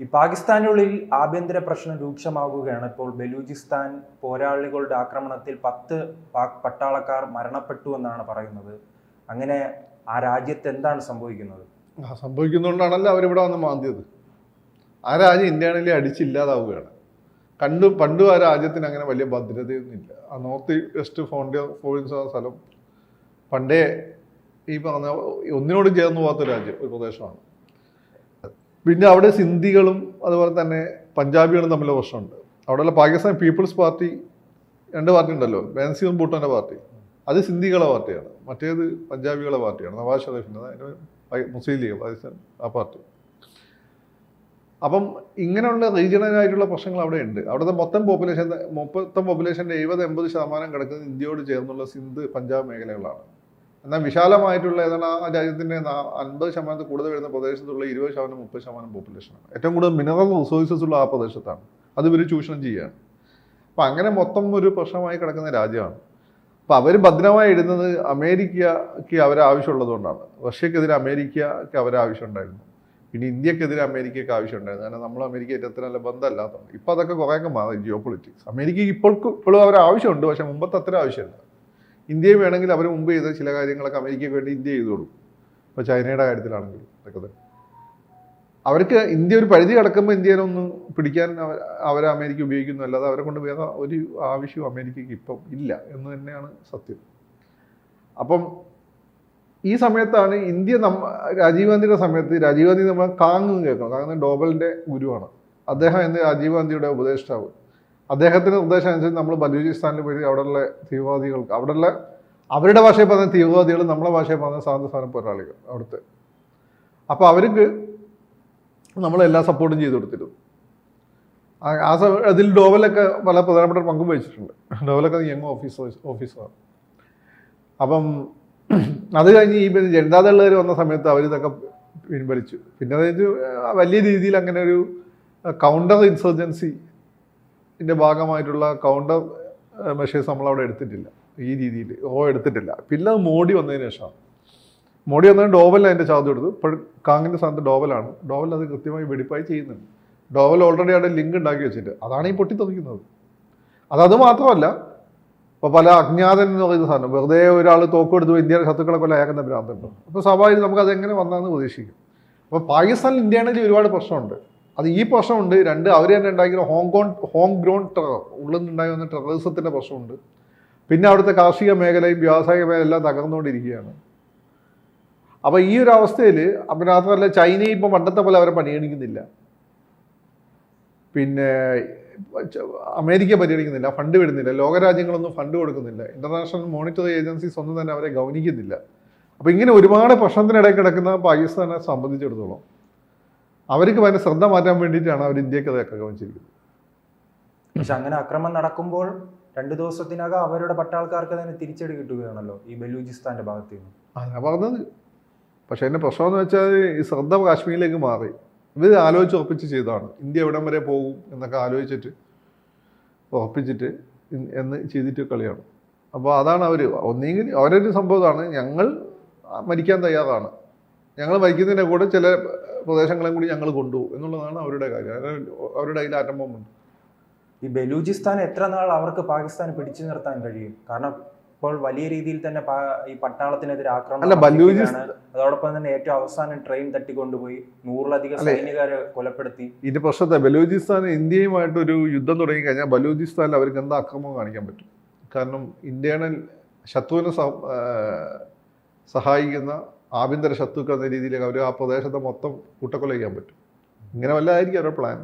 ഈ പാകിസ്ഥാനുള്ളിൽ ആഭ്യന്തര പ്രശ്നം രൂക്ഷമാകുകയാണ് ഇപ്പോൾ ബലൂചിസ്ഥാൻ പോരാളികളുടെ ആക്രമണത്തിൽ പത്ത് പാക് പട്ടാളക്കാർ മരണപ്പെട്ടു എന്നാണ് പറയുന്നത്. അങ്ങനെ ആ രാജ്യത്ത് എന്താണ് സംഭവിക്കുന്നത്? സംഭവിക്കുന്നതുകൊണ്ടാണല്ലോ അവരിവിടെ വന്ന് മാന്തിയത്. ആ രാജ്യം ഇന്ത്യയാണെങ്കിൽ അടിച്ചില്ലാതാവുകയാണ്. കണ്ടു പണ്ടും ആ രാജ്യത്തിന് അങ്ങനെ വലിയ ഭദ്രതയൊന്നുമില്ല. ആ നോർത്ത് വെസ്റ്റ് ഫോണ്ടിയ പ്രോവിൻസ് ആ സ്ഥലം പണ്ടേ ഈ പറഞ്ഞ ഒന്നിനോട് ചേർന്ന് പോകാത്ത രാജ്യം ഒരു പ്രദേശമാണ്. പിന്നെ അവിടെ സിന്ധികളും അതുപോലെ തന്നെ പഞ്ചാബികളും തമ്മിലുള്ള പ്രശ്നമുണ്ട്. അവിടെയുള്ള പാകിസ്ഥാൻ പീപ്പിൾസ് പാർട്ടി രണ്ട് പാർട്ടി ഉണ്ടല്ലോ ബാൻസിയും ഭൂട്ടോന്റെ പാർട്ടി. അത് സിന്ധികളെ പാർട്ടിയാണ്. മറ്റേത് പഞ്ചാബികളെ പാർട്ടിയാണ്. നവാസ് ഷെറീഫിന്റെ അതിന് പൈ- മുസ്ലിം ലീഗ് പാകിസ്ഥാൻ ആ പാർട്ടി. അപ്പം ഇങ്ങനെയുള്ള റീജിയണലായിട്ടുള്ള പ്രശ്നങ്ങൾ അവിടെ ഉണ്ട്. അവിടുത്തെ മൊത്തം പോപ്പുലേഷൻ മൊത്തം പോപ്പുലേഷന്റെ എഴുപത് എൺപത് ശതമാനം കിടക്കുന്നത് ഇന്ത്യയോട് ചേർന്നുള്ള സിന്ധ് പഞ്ചാബ് മേഖലകളാണ്. എന്നാൽ വിശാലമായിട്ടുള്ള ഏതാണ് ആ രാജ്യത്തിന്റെ അൻപത് ശതമാനത്തിൽ കൂടുതൽ വരുന്ന പ്രദേശത്തുള്ള ഇരുപത് ശതമാനം മുപ്പത് ശതമാനം പോപ്പുലേഷനാണ് ഏറ്റവും കൂടുതൽ മിനറൽ റിസോഴ്സസ് ഉള്ള ആ പ്രദേശത്താണ്. അത് ഇവർ ചൂഷണം ചെയ്യുകയാണ്. അപ്പം അങ്ങനെ മൊത്തം ഒരു പ്രശ്നമായി കിടക്കുന്ന രാജ്യമാണ്. അപ്പം അവർ ഭദ്രമായി ഇടുന്നത് അമേരിക്കയ്ക്ക് അവരെ കൊണ്ടാണ് റഷ്യക്കെതിരെ അമേരിക്കയ്ക്ക് അവരാവശ്യമുണ്ടായിരുന്നു പിന്നെ ഇന്ത്യക്കെതിരെ അമേരിക്കയ്ക്ക് ആവശ്യമുണ്ടായിരുന്നു. കാരണം നമ്മൾ അമേരിക്ക ഏറ്റവും നല്ല ബന്ധമല്ലാത്തതുകൊണ്ട്. ഇപ്പം അതൊക്കെ കുറേയൊക്കെ മാറി. ജിയോ പൊളിറ്റിക്സ് അമേരിക്കയ്ക്ക് ഇപ്പോൾ ഇപ്പോഴും അവർ ആവശ്യമുണ്ട്. പക്ഷേ മുമ്പത്തെ അത്ര ആവശ്യമില്ല. ഇന്ത്യയെ വേണമെങ്കിൽ അവർ മുമ്പ് ചെയ്ത ചില കാര്യങ്ങളൊക്കെ അമേരിക്കയ്ക്ക് വേണ്ടി ഇന്ത്യ ചെയ്തു കൊടുക്കും ഇപ്പോൾ ചൈനയുടെ കാര്യത്തിലാണെങ്കിൽ അതൊക്കെ അവർക്ക് ഇന്ത്യ ഒരു പരിധി കടക്കുമ്പോൾ ഇന്ത്യനെ ഒന്ന് പിടിക്കാൻ അവരെ അമേരിക്ക ഉപയോഗിക്കുന്നു. അല്ലാതെ അവരെ കൊണ്ട് വേറെ ഒരു ആവശ്യവും അമേരിക്കയ്ക്ക് ഇപ്പം ഇല്ല എന്ന് തന്നെയാണ് സത്യം. അപ്പം ഈ സമയത്താണ് ഇന്ത്യ നമ്മ രാജീവ് ഗാന്ധിയുടെ സമയത്ത് രാജീവ് ഗാന്ധി നമ്മൾ കാങ്ങ് കേൾക്കണം. കാങ്ങ് ഡോബലിന്റെ ഗുരുവാണ്. അദ്ദേഹം എന്ന് രാജീവ് ഗാന്ധിയുടെ ഉപദേഷ്ടാവ്. അദ്ദേഹത്തിന്റെ നിർദ്ദേശം അനുസരിച്ച് നമ്മൾ ബലൂചിസ്ഥാനിൽ പോയി അവിടെയുള്ള തീവ്രവാദികൾക്ക് അവിടെയുള്ള അവരുടെ ഭാഷയിൽ പറഞ്ഞ തീവ്രവാദികൾ നമ്മളെ ഭാഷയിൽ പറഞ്ഞ സ്വാതന്ത്ര്യ പോരാളികൾ അവിടുത്തെ. അപ്പോൾ അവർക്ക് നമ്മളെല്ലാ സപ്പോർട്ടും ചെയ്തു കൊടുത്തിരുന്നു. ആ- സമയം അതിൽ ഡോവലൊക്കെ പല പ്രധാനപ്പെട്ട പങ്കും വഹിച്ചിട്ടുണ്ട്. ഡോവലൊക്കെ യങ് ഓഫീസർ ഓഫീസറാണ്. അപ്പം അത് കഴിഞ്ഞ് ഈ പിന്നെ ജനതാദളുകാർ വന്ന സമയത്ത് അവർ ഇതൊക്കെ പിൻവലിച്ചു. പിന്നെ അതായത് വലിയ രീതിയിൽ അങ്ങനെ ഒരു കൗണ്ടർ ഇൻസർജൻസി ഇതിന്റെ ഭാഗമായിട്ടുള്ള കൗണ്ടർ മെഷേഴ്സ് നമ്മളവിടെ എടുത്തിട്ടില്ല. ഈ രീതിയിൽ ഓ എടുത്തിട്ടില്ല. പിന്നെ അത് മോഡി വന്നതിന് ശേഷമാണ്. മോഡി വന്നതിന് ഡോവൽ അതിന്റെ ചാർജ് എടുത്തു ഇപ്പോൾ കാങ്ങിന്റെ സ്ഥാനത്ത് ഡോവലാണ്. ഡോവൽ അത് കൃത്യമായി വെടിപ്പായി ചെയ്യുന്നുണ്ട്. ഡോവൽ ഓൾറെഡി അവിടെ ലിങ്ക് ഉണ്ടാക്കി വെച്ചിട്ട് അതാണ് ഈ പൊട്ടിത്തെറിക്കുന്നത്. അത് അത് മാത്രമല്ല ഇപ്പോൾ പല അജ്ഞാതൻ എന്ന് പറയുന്ന സാധനം വെറുതെ ഒരാൾ തോക്കെടുത്ത് ഇന്ത്യയുടെ ശത്രുക്കളെ കൊല്ലം അയാക്കുന്ന ഭ്രാന്തുണ്ടോ? അപ്പോൾ സ്വാഭാവികം നമുക്ക് അതെങ്ങനെ വന്നാന്ന് പ്രതീക്ഷിക്കും. അപ്പോൾ പാകിസ്ഥാനിൽ ഇന്ത്യയാണെങ്കിൽ ഒരുപാട് പ്രശ്നമുണ്ട്. അത് ഈ പ്രശ്നമുണ്ട്. രണ്ട് അവർ തന്നെ ഉണ്ടാക്കിയ ഹോങ്കോൺ ഹോം ഗ്രോൺ ടെറർ ഉള്ളിൽ നിന്നുണ്ടായി വന്ന ടെററിസത്തിന്റെ പ്രശ്നമുണ്ട്. പിന്നെ അവിടുത്തെ കാർഷിക മേഖലയും വ്യാവസായിക മേഖല എല്ലാം തകർന്നുകൊണ്ടിരിക്കുകയാണ്. അപ്പോൾ ഈ ഒരു അവസ്ഥയിൽ അപ്പം മാത്രമല്ല ചൈനയും ഇപ്പം പണ്ടത്തെ പോലെ അവരെ പരിഗണിക്കുന്നില്ല. പിന്നെ അമേരിക്ക പരിഗണിക്കുന്നില്ല ഫണ്ട് വിടുന്നില്ല ലോകരാജ്യങ്ങളൊന്നും ഫണ്ട് കൊടുക്കുന്നില്ല ഇന്റർനാഷണൽ മോണിറ്ററി ഏജൻസീസ് ഒന്നും തന്നെ അവരെ ഗൗനിക്കുന്നില്ല. അപ്പോൾ ഇങ്ങനെ ഒരുപാട് പ്രശ്നത്തിനിടയിൽ കിടക്കുന്ന പാകിസ്ഥാനെ സംബന്ധിച്ചിടത്തോളം അവർക്ക് അതിനെ ശ്രദ്ധ മാറ്റാൻ വേണ്ടിയിട്ടാണ് അവർ ഇന്ത്യയ്ക്ക് അതൊക്കെ ഗവനിച്ചിരിക്കുന്നത് പക്ഷെ അങ്ങനെ അക്രമം നടക്കുമ്പോൾ രണ്ടു ദിവസത്തിനകം അവരുടെ പട്ടാൾക്കാർക്ക് തന്നെ തിരിച്ചടി കിട്ടുകയാണല്ലോ ഈ ബലൂചിസ്ഥാന്റെ ഭാഗത്ത് നിന്ന് അതാ പറഞ്ഞത്. പക്ഷെ എന്റെ പ്രശ്നം എന്ന് വെച്ചാൽ ഈ ശ്രദ്ധ കാശ്മീരിലേക്ക് മാറി. ഇവർ ആലോചിച്ച് ഉറപ്പിച്ച് ചെയ്തതാണ്. ഇന്ത്യ എവിടം വരെ പോകും എന്നൊക്കെ ആലോചിച്ചിട്ട് ഉറപ്പിച്ചിട്ട് എന്ന് ചെയ്തിട്ട് കളിയാണ്. അപ്പോൾ അതാണ് അവർ ഒന്നെങ്കിൽ അവരൊരു സംഭവമാണ് ഞങ്ങൾ മരിക്കാൻ തയ്യാറാണ്. ഞങ്ങൾ മരിക്കുന്നതിന്റെ കൂടെ ചില പ്രദേശങ്ങളെയും കൂടി ഞങ്ങൾ കൊണ്ടുപോകും എന്നുള്ളതാണ് അവരുടെ കാര്യം. അവരുടെ കയ്യിൽ ആറ്റം ബോംബുണ്ട്. ഈ ബലൂചിസ്ഥാൻ എത്ര നാൾ അവർക്ക് പാകിസ്ഥാൻ പിടിച്ചു നിർത്താൻ കഴിയും? കാരണം ഇപ്പോൾ വലിയ രീതിയിൽ തന്നെ ഈ പട്ടാളത്തിനെതിരെ ആക്രമണം. അതോടൊപ്പം തന്നെ ഏറ്റവും അവസാനം ട്രെയിൻ തട്ടിക്കൊണ്ടുപോയി. നൂറിലധികം സൈനികരെ കൊലപ്പെടുത്തി. ഇത് പ്രശ്നത്തെ ബലൂചിസ്ഥാൻ ഇന്ത്യയുമായിട്ട് ഒരു യുദ്ധം തുടങ്ങി കഴിഞ്ഞാൽ ബലൂചിസ്ഥാനിൽ അവർക്ക് എന്താ അക്രമം കാണിക്കാൻ പറ്റും? കാരണം ഇന്റേണൽ ശത്രുവിനെ സഹായിക്കുന്ന ആഭ്യന്തര ശത്രുക്കൾ എന്ന രീതിയിലേക്ക് അവർ ആ പ്രദേശത്തെ മൊത്തം കൂട്ടക്കൊല ചെയ്യാൻ പറ്റും. ഇങ്ങനെ വല്ലതായിരിക്കും അവരുടെ പ്ലാൻ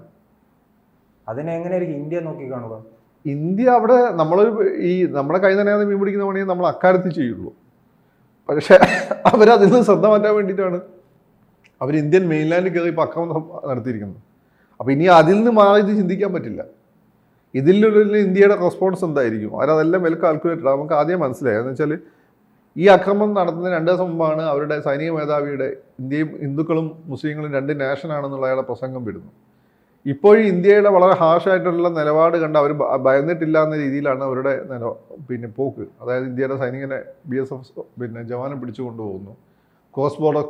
അതിനെ എങ്ങനെയായിരിക്കും ഇന്ത്യ നോക്കി കാണുക? ഇന്ത്യ അവിടെ നമ്മൾ ഈ നമ്മുടെ കൈ തന്നെയാണ് മീൻ പിടിക്കുന്ന പണിയെ നമ്മൾ അക്കാര്യത്തിൽ ചെയ്യുള്ളൂ. പക്ഷെ അവരതിൽ നിന്ന് ശ്രദ്ധ മാറ്റാൻ വേണ്ടിയിട്ടാണ് അവർ ഇന്ത്യൻ മെയിൻലാൻഡിൽ കയറി ഇപ്പോൾ അക്രമം നടത്തിയിരിക്കുന്നത്. അപ്പോൾ ഇനി അതിൽ നിന്ന് മാറി ഇത് ചിന്തിക്കാൻ പറ്റില്ല. ഇതിലുള്ള ഇന്ത്യയുടെ റെസ്പോൺസ് എന്തായിരിക്കും? അവരതെല്ലാം വെൽ കാൽക്കുലേറ്റഡ് നമുക്ക് ആദ്യം മനസ്സിലായി. എന്ന് വെച്ചാൽ ഈ അക്രമം നടത്തുന്ന രണ്ട് ദിവസം മുമ്പാണ് അവരുടെ സൈനിക മേധാവിയുടെ ഇന്ത്യയും ഹിന്ദുക്കളും മുസ്ലിങ്ങളും രണ്ട് നാഷനാണെന്നുള്ള അയാളെ പ്രസംഗം വിടുന്നു ഇപ്പോഴും ഇന്ത്യയുടെ വളരെ ഹാർഷായിട്ടുള്ള നിലപാട് കണ്ട് അവർ ഭയന്നിട്ടില്ല എന്ന രീതിയിലാണ് അവരുടെ നില പിന്നെ പോക്ക്. അതായത് ഇന്ത്യയുടെ സൈനികനെ ബി എസ് എഫ് പിന്നെ ജവാനെ പിടിച്ചു കൊണ്ടുപോകുന്നു. ക്രോസ് ബോർഡർ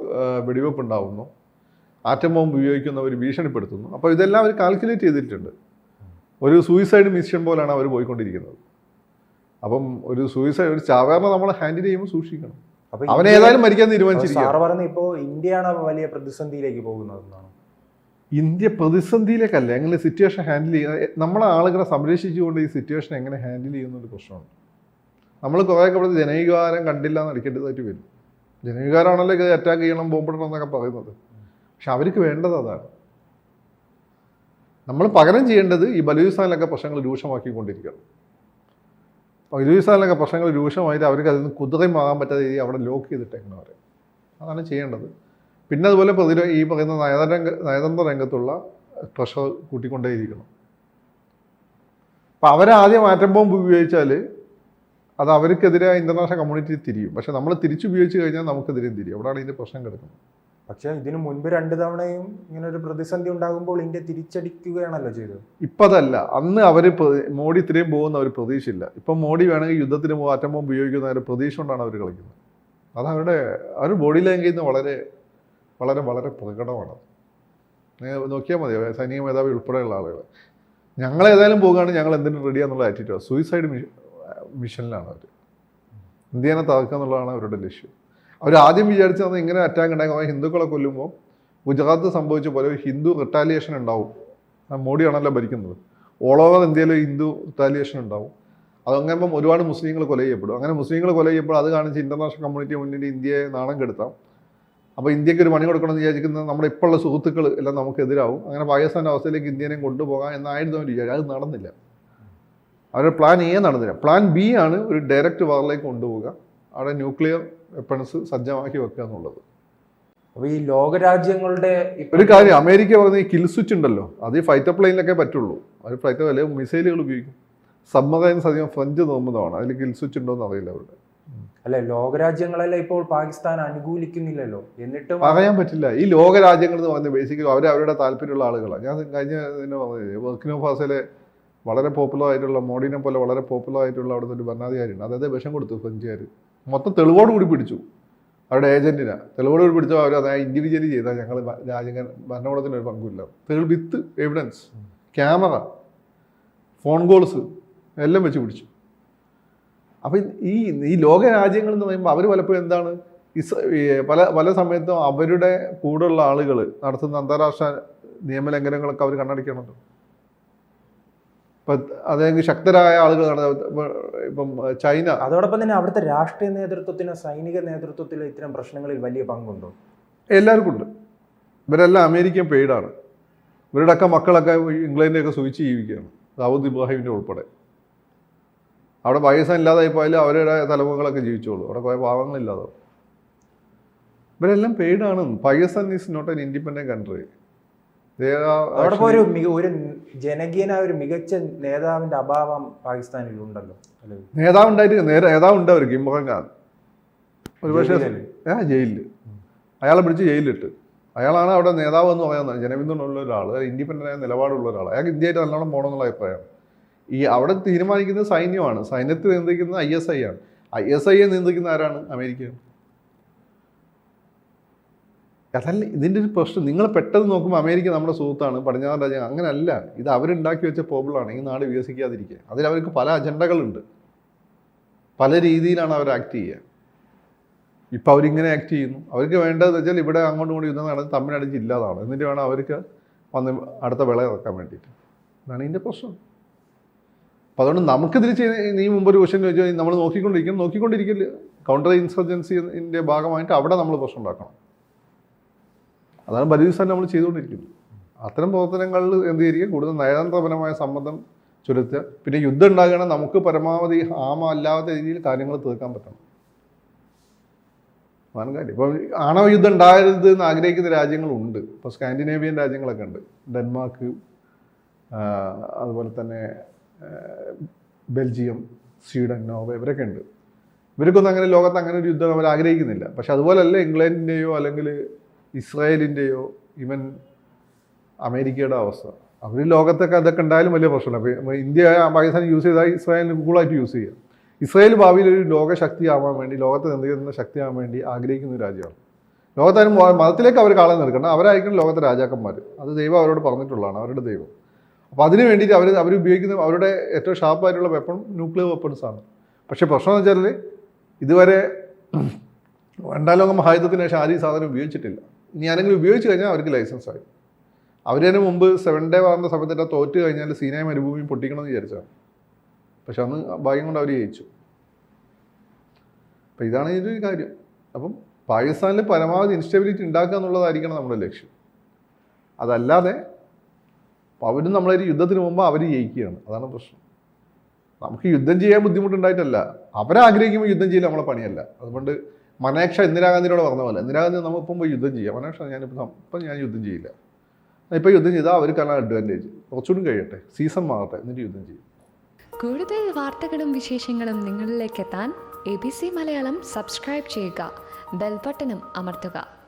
വെടിവെപ്പ് ഉണ്ടാവുന്നു. ആറ്റം ബോംബ് ഉപയോഗിക്കുന്നവർ ഭീഷണിപ്പെടുത്തുന്നു. അപ്പോൾ ഇതെല്ലാം അവർ കാൽക്കുലേറ്റ് ചെയ്തിട്ടുണ്ട്. ഒരു സൂയിസൈഡ് മിഷൻ പോലാണ് അവർ പോയിക്കൊണ്ടിരിക്കുന്നത്. അപ്പം ഒരു സൂയിസൈഡ് ഒരു ചാവേറിനെ നമ്മൾ ഹാൻഡിൽ ചെയ്യുമ്പോൾ സൂക്ഷിക്കണം. അവൻ ഏതായാലും മരിക്കാൻ തീരുമാനിച്ചിരിക്കും ഇപ്പോ ഇന്ത്യയാണ് വലിയ പ്രതിസന്ധിയിലേക്ക് പോകുന്നതെന്നാണ് ഇന്ത്യ പ്രതിസന്ധിയിലേക്കല്ല എങ്ങനെ സിറ്റുവേഷൻ ഹാൻഡിൽ ചെയ്യുക നമ്മളെ ആളുകളെ സംരക്ഷിച്ചുകൊണ്ട് ഈ സിറ്റുവേഷൻ എങ്ങനെ ഹാൻഡിൽ ചെയ്യുന്നൊരു പ്രശ്നമാണ് നമ്മൾ കുറേയൊക്കെ ഇവിടെ ജനവികാരം കണ്ടില്ല എന്ന് അടിക്കേണ്ടതായിട്ട് വരും. ജനവികാരമാണല്ലോ ഇത് അറ്റാക്ക് ചെയ്യണം ബോംബിടണം എന്നൊക്കെ പറയുന്നത്. പക്ഷെ അവർക്ക് വേണ്ടത് അതാണ്. നമ്മൾ പകരം ചെയ്യേണ്ടത് ഈ ബലൂചിസ്ഥാനിലൊക്കെ പ്രശ്നങ്ങൾ രൂക്ഷമാക്കിക്കൊണ്ടിരിക്കണം ബലൂചിസ്ഥാനിലൊക്കെ പ്രശ്നങ്ങൾ രൂക്ഷമായിട്ട് അവർക്ക് അതിൽ നിന്ന് കുതിരയുമാകാൻ പറ്റാത്ത രീതി അവിടെ ലോക്ക് ചെയ്തിട്ടേക്കണം അവരെ. അതാണ് ചെയ്യേണ്ടത്. പിന്നെ അതുപോലെ പ്രതിരോ ഈ പറയുന്ന നയതന്ത്ര നയതന്ത്ര രംഗത്തുള്ള പ്രഷർ കൂട്ടിക്കൊണ്ടേയിരിക്കണം. അപ്പോൾ അവരാദ്യം ആറ്റം ബോംബ് ഉപയോഗിച്ചാൽ അത് അവർക്കെതിരെ ഇന്റർനാഷണൽ കമ്മ്യൂണിറ്റി തിരിയും. പക്ഷേ നമ്മൾ തിരിച്ചുപയോഗിച്ച് കഴിഞ്ഞാൽ നമുക്കെതിരെയും തിരിയും. അവിടെയാണ് ഇതിന്റെ പ്രശ്നം കിടക്കുന്നത്. പക്ഷെ ഇതിനു മുൻപ് രണ്ടു തവണയും ഇങ്ങനെ ഒരു പ്രതിസന്ധി ഉണ്ടാകുമ്പോൾ ഇന്ത്യ തിരിച്ചടിക്കുകയാണല്ലോ ചെയ്തത്. ഇപ്പം അതല്ല. അന്ന് അവർ മോഡി ഇത്രയും പോകുന്ന അവർ പ്രതീക്ഷയില്ല ഇപ്പം മോഡി വേണമെങ്കിൽ യുദ്ധത്തിന് പോകും അറ്റം ബോംബ് ഉപയോഗിക്കുന്ന ഒരു പ്രതീക്ഷ കൊണ്ടാണ് അവർ കളിക്കുന്നത്. അത് അവരുടെ അവർ ബോഡി ലാംഗ്വേജിൽ നിന്ന് വളരെ വളരെ വളരെ പ്രകടമാണ്. നോക്കിയാൽ മതി. സൈനിക മേധാവി ഉൾപ്പെടെയുള്ള ആളുകൾ ഞങ്ങൾ ഏതായാലും പോകുകയാണ് ഞങ്ങൾ എന്തിനും റെഡിയാന്നുള്ള ആറ്റിറ്റ്യൂഡ് സൂയിസൈഡ് മിഷനിലാണ് അവർ ഇന്ത്യനെ തകർക്കുക എന്നുള്ളതാണ് അവരുടെ ലക്ഷ്യം. അവർ ആദ്യം വിചാരിച്ചു തന്നെ ഇങ്ങനെ അറ്റാക്ക് ഉണ്ടായി അവൻ ഹിന്ദുക്കളെ കൊല്ലുമ്പോൾ ഗുജറാത്ത് സംഭവിച്ച പോലെ ഹിന്ദു റിട്ടാലിയേഷൻ ഉണ്ടാവും. മോഡിയാണല്ലോ ഭരിക്കുന്നത്. ഓൾ ഓവർ ഇന്ത്യയിൽ ഹിന്ദു റിട്ടാലിയേഷൻ ഉണ്ടാവും. അതങ്ങനെ ഒരുപാട് മുസ്ലിങ്ങൾ കൊല ചെയ്യപ്പെടും. അങ്ങനെ മുസ്ലിങ്ങൾ കൊല ചെയ്യപ്പോൾ അത് കാണിച്ച് ഇന്റർനാഷണൽ കമ്മ്യൂണിറ്റി മുന്നിൽ ഇന്ത്യയെ നാണം കെടുത്താം. അപ്പോൾ ഇന്ത്യയ്ക്ക് ഒരു പണി കൊടുക്കണം എന്ന് വിചാരിക്കുന്ന നമ്മുടെ ഇപ്പോഴുള്ള സുഹൃത്തുക്കൾ എല്ലാം നമുക്കെതിരാവും അങ്ങനെ പാകിസ്ഥാന്റെ അവസ്ഥയിലേക്ക് ഇന്ത്യനെ കൊണ്ടുപോകാം എന്നായിരുന്നു അവർ വിചാരിച്ചത്. അത് നടന്നില്ല. അവരുടെ പ്ലാൻ എ നടന്നില്ല. പ്ലാൻ ബി ആണ് ഒരു ഡയറക്റ്റ് വാറിലേക്ക് കൊണ്ടുപോവുക. അവിടെ ന്യൂക്ലിയർ വെപ്പൺസ് സജ്ജമാക്കി വെക്കുക എന്നുള്ളത്. അപ്പൊ ഈ ലോകരാജ്യങ്ങളുടെ ഒരു കാര്യം അമേരിക്ക പറഞ്ഞ ഈ കിൽ സ്വിച്ച് ഉണ്ടല്ലോ അത് ഈ ഫൈറ്റർ പ്ലെയിനിലൊക്കെ പറ്റുള്ളൂ. അവർ ഫൈറ്റർ അല്ലെങ്കിൽ മിസൈലുകൾ ഉപയോഗിക്കും. സബ്മറൈൻസ് അധികം ഫ്രഞ്ച് നിർമ്മിതമാണ്. അതിൽ കിൽ സ്വിച്ച് ഉണ്ടോ എന്ന് അറിയില്ല അവരുടെ. അല്ലെ ലോകരാജ്യങ്ങളെല്ലാം ഇപ്പോൾ പാകിസ്ഥാൻ അനുകൂലിക്കുന്നില്ലല്ലോ? എന്നിട്ടും പറയാൻ പറ്റില്ല. ഈ ലോകരാജ്യങ്ങൾ എന്ന് പറയുന്നത് ബേസിക്കലി അവർ അവരുടെ താല്പര്യമുള്ള ആളുകളാണ് ഞാൻ കഴിഞ്ഞ ബർക്കിനോ ഫാസയിലെ വളരെ പോപ്പുലർ ആയിട്ടുള്ള മോഡിനെ പോലെ വളരെ പോപ്പുലർ ആയിട്ടുള്ള അവിടുത്തെ ഒരു ഭരണാധികാരിയുണ്ട്. അതായത് വിഷം കൊടുത്തു ഫ്രഞ്ചുകാർ മൊത്തം തെളിവോട് കൂടി പിടിച്ചു. അവരുടെ ഏജന്റിനെ. തെളിവോട് കൂടി പിടിച്ചോ അവർ അത് ഇൻഡിവിജ്വലി ചെയ്താൽ ഞങ്ങൾ രാജ്യങ്ങൾ ഭരണകൂടത്തിന് ഒരു പങ്കുമില്ല. തെളിവ് with evidence camera phone calls എല്ലാം വെച്ച് പിടിച്ചു. അപ്പം ഈ ഈ ലോക രാജ്യങ്ങൾ എന്ന് പറയുമ്പോൾ അവർ പലപ്പോഴും എന്താണ്? ഇസ് പല പല സമയത്തും അവരുടെ കൂടെയുള്ള ആളുകൾ നടത്തുന്ന അന്താരാഷ്ട്ര നിയമലംഘനങ്ങളൊക്കെ അവർ കണ്ണടിക്കണമല്ലോ ഇപ്പം അതെങ്കിൽ ശക്തരായ ആളുകൾ നട- ഇപ്പം ചൈന. അതോടൊപ്പം തന്നെ അവിടുത്തെ രാഷ്ട്രീയ നേതൃത്വത്തിനോ സൈനിക നേതൃത്വത്തിലോ ഇത്തരം പ്രശ്നങ്ങളിൽ വലിയ പങ്കുണ്ടോ? എല്ലാവർക്കും ഉണ്ട്. ഇവരെല്ലാം അമേരിക്കൻ പെയ്ഡാണ്. ഇവരുടെ ഒക്കെ മക്കളൊക്കെ ഇംഗ്ലണ്ടിനെയൊക്കെ സൂചിച്ച് ജീവിക്കുകയാണ്. ദാവൂദ് ഇബ്രാഹിമിന്റെ ഉൾപ്പെടെ. അവിടെ പാകിസ്ഥാൻ ഇല്ലാതായി പോയാലും അവരുടെ തലമുറകളൊക്കെ ജീവിച്ചോളൂ. അവിടെ കുറേ പാവങ്ങളില്ലാതാവും. ഇവരെല്ലാം പെയ്ഡാണ്. പൈസൻ is not an independent country. അതോടൊപ്പം ഒരു ഒരു ജനകീയനായ ഒരു മികച്ച നേതാവിന്റെ അഭാവം പാകിസ്ഥാനിൽ ഉണ്ടല്ലോ അല്ലേ? നേതാവ് ഉണ്ടായിട്ട് നേതാവ് നേതാവുണ്ട് അവർക്ക് ഇമ്രാൻ ഖാൻ ഒരു പക്ഷേ ആ ജയിലിൽ അയാളെ പിടിച്ച് ജയിലിലിട്ട്. അയാളാണ് അവിടെ നേതാവ് എന്ന് പറയുന്നത് ജനപിന്തുണയുള്ള ഒരാൾ ഇൻഡിപെൻഡന്റ് ആയ നിലപാടുള്ള ഒരാൾ അയാൾക്ക് ഇന്ത്യയായിട്ട് നല്ലോണം പോകണമെന്നുള്ള അഭിപ്രായമാണ് ഈ അവിടെ തീരുമാനിക്കുന്നത് സൈന്യമാണ്. സൈന്യത്തെ നിയന്ത്രിക്കുന്നത് ഐ എസ് ഐ ആണ്. ഐ എസ് ഐയെ നിയന്ത്രിക്കുന്ന ആരാണ്? അമേരിക്കയാണ് അതല്ല ഇതിന്റെ ഒരു പ്രശ്നം. നിങ്ങൾ പെട്ടെന്ന് നോക്കുമ്പോൾ അമേരിക്ക നമ്മുടെ സുഹൃത്താണ്. പടിഞ്ഞാറൻ രാജ്യം അങ്ങനല്ല ഇത് അവരുണ്ടാക്കി വെച്ച പ്രോബ്ലമാണ്. ഈ നാട് വികസിക്കാതിരിക്കുക അതിൽ അവർക്ക് പല അജണ്ടകളുണ്ട്. പല രീതിയിലാണ് അവർ ആക്ട് ചെയ്യുക. ഇപ്പം അവരിങ്ങനെ ആക്ട് ചെയ്യുന്നു. അവർക്ക് വേണ്ടതെന്ന് വെച്ചാൽ ഇവിടെ അങ്ങോട്ടും ഇങ്ങോട്ടും യുദ്ധം നടന്ന് തമ്മിലടിച്ച് ഇല്ലാതാണ്. എന്നിട്ട് വേണം അവർക്ക് വന്ന് അടുത്ത വിള ഇറക്കാൻ വേണ്ടിയിട്ട്. അതാണ് ഇതിന്റെ പ്രശ്നം. അപ്പോൾ അതുകൊണ്ട് നമുക്കിതിൽ ചെയ്യുന്ന നീ മുമ്പ് ഒരു ക്വസ്റ്റ്യൻ ചോദിച്ചാൽ നമ്മൾ നോക്കിക്കൊണ്ടിരിക്കണം നോക്കിക്കൊണ്ടിരിക്കില്ല കൗണ്ടർ ഇൻസർജൻസിന്റെ ഭാഗമായിട്ട് അവിടെ നമ്മൾ പ്രശ്നം ഉണ്ടാക്കണം. അതാണ് ബലൂചിസ്ഥാൻ നമ്മൾ ചെയ്തുകൊണ്ടിരിക്കുന്നത്. അത്തരം പ്രവർത്തനങ്ങളിൽ എന്ത് ചെയ്യുക കൂടുതൽ നയതന്ത്രപരമായ സമ്മതം ചുരുത്തുക പിന്നെ യുദ്ധം ഉണ്ടാകുകയാണെങ്കിൽ നമുക്ക് പരമാവധി ആമ അല്ലാത്ത രീതിയിൽ കാര്യങ്ങൾ തീർക്കാൻ പറ്റണം. അതാണ് കാര്യം. ഇപ്പോൾ ആണവ യുദ്ധം ഉണ്ടാകരുത് എന്ന് ആഗ്രഹിക്കുന്ന രാജ്യങ്ങളുണ്ട്. ഇപ്പോൾ സ്കാൻഡിനേവിയൻ രാജ്യങ്ങളൊക്കെ ഉണ്ട്. ഡെൻമാർക്ക് അതുപോലെ തന്നെ ബെൽജിയം സ്വീഡൻ നോർവേ ഇവരൊക്കെ ഉണ്ട്. ഇവർക്കൊന്നും അങ്ങനെ ലോകത്ത് അങ്ങനെ ഒരു യുദ്ധം അവർ ആഗ്രഹിക്കുന്നില്ല. പക്ഷെ അതുപോലല്ല ഇംഗ്ലണ്ടിന്റെയോ അല്ലെങ്കിൽ ഇസ്രായേലിന്റെയോ ഈവൻ അമേരിക്കയുടെ അവസ്ഥ. അവർ ലോകത്തൊക്കെ അതൊക്കെ ഉണ്ടായാലും വലിയ പ്രശ്നമില്ല. അപ്പോൾ ഇന്ത്യ പാകിസ്ഥാൻ യൂസ് ചെയ്താൽ ഇസ്രായേലിന് കൂളായിട്ട് യൂസ് ചെയ്യുക ഇസ്രായേൽ ഭാവിയിൽ ഒരു ലോകശക്തിയാവാൻ വേണ്ടി ലോകത്തെ നിയന്ത്രിക്കുന്ന ശക്തിയാവാൻ വേണ്ടി ആഗ്രഹിക്കുന്ന ഒരു രാജ്യമാണ്. ലോകത്താരും മതത്തിലേക്ക് അവർ കാളെ നിൽക്കണം. അവരായിരിക്കണം ലോകത്തെ രാജാക്കന്മാർ അത് ദൈവം അവരോട് പറഞ്ഞിട്ടുള്ളതാണ്. അവരുടെ ദൈവം. അപ്പോൾ അതിന് വേണ്ടിയിട്ട് അവർ അവർ ഉപയോഗിക്കുന്ന അവരുടെ ഏറ്റവും ഷാർപ്പായിട്ടുള്ള വെപ്പൺ ന്യൂക്ലിയർ വെപ്പൺസ് ആണ്. പക്ഷേ പ്രശ്നം എന്ന് വെച്ചാൽ ഇതുവരെ രണ്ടാം ലോക മഹായുദ്ധത്തിന് ശേഷം ആരും ഈ സാധനം ഉപയോഗിച്ചിട്ടില്ല. ഇനി ആരെങ്കിലും ഉപയോഗിച്ച് കഴിഞ്ഞാൽ അവർക്ക് ലൈസൻസ് ആയി. അവരതിന് മുമ്പ് സെവൻ ഡേ വാർന്ന സമയത്ത് തോറ്റ് കഴിഞ്ഞാൽ സീനായ മരുഭൂമി പൊട്ടിക്കണമെന്ന് വിചാരിച്ചാണ് പക്ഷെ അന്ന് ഭാഗ്യം കൊണ്ട് അവർ ജയിച്ചു. അപ്പം ഇതാണ് ഇതിന്റെ ഒരു കാര്യം. അപ്പം പാകിസ്ഥാനിൽ പരമാവധി ഇൻസ്റ്റബിലിറ്റി ഉണ്ടാക്കുക എന്നുള്ളതായിരിക്കണം നമ്മുടെ ലക്ഷ്യം. അതല്ലാതെ അവരും നമ്മളൊരു യുദ്ധത്തിന് മുമ്പ് അവർ ജയിക്കുകയാണ്. അതാണ് പ്രശ്നം. നമുക്ക് യുദ്ധം ചെയ്യാൻ ബുദ്ധിമുട്ടുണ്ടായിട്ടല്ല. അവരാഗ്രഹിക്കുമ്പോൾ യുദ്ധം ചെയ്യൽ നമ്മളെ പണിയല്ല. അതുകൊണ്ട് മനേക്ഷ ഇന്ദിരാഗാന്ധിയോട് പറഞ്ഞ പോലെ ഇന്ദിരാഗാന്ധി നമ്മൾ ഇപ്പം പോയി യുദ്ധം ചെയ്യാം. മനേക്ഷ ഞാനിപ്പോൾ ഇപ്പം ഞാൻ യുദ്ധം ചെയ്യില്ല. ഇപ്പം യുദ്ധം ചെയ്താൽ അവർക്കാണ് അഡ്വാന്റേജ് കുറച്ചുകൂടി കഴിയട്ടെ. സീസൺ മാറട്ടെ. എന്നിട്ട് യുദ്ധം ചെയ്യും. കൂടുതൽ വാർത്തകളും വിശേഷങ്ങളും നിങ്ങളിലേക്ക് എത്താൻ A B C Malayalam subscribe ചെയ്യുക. ബെൽബട്ടനും അമർത്തുക.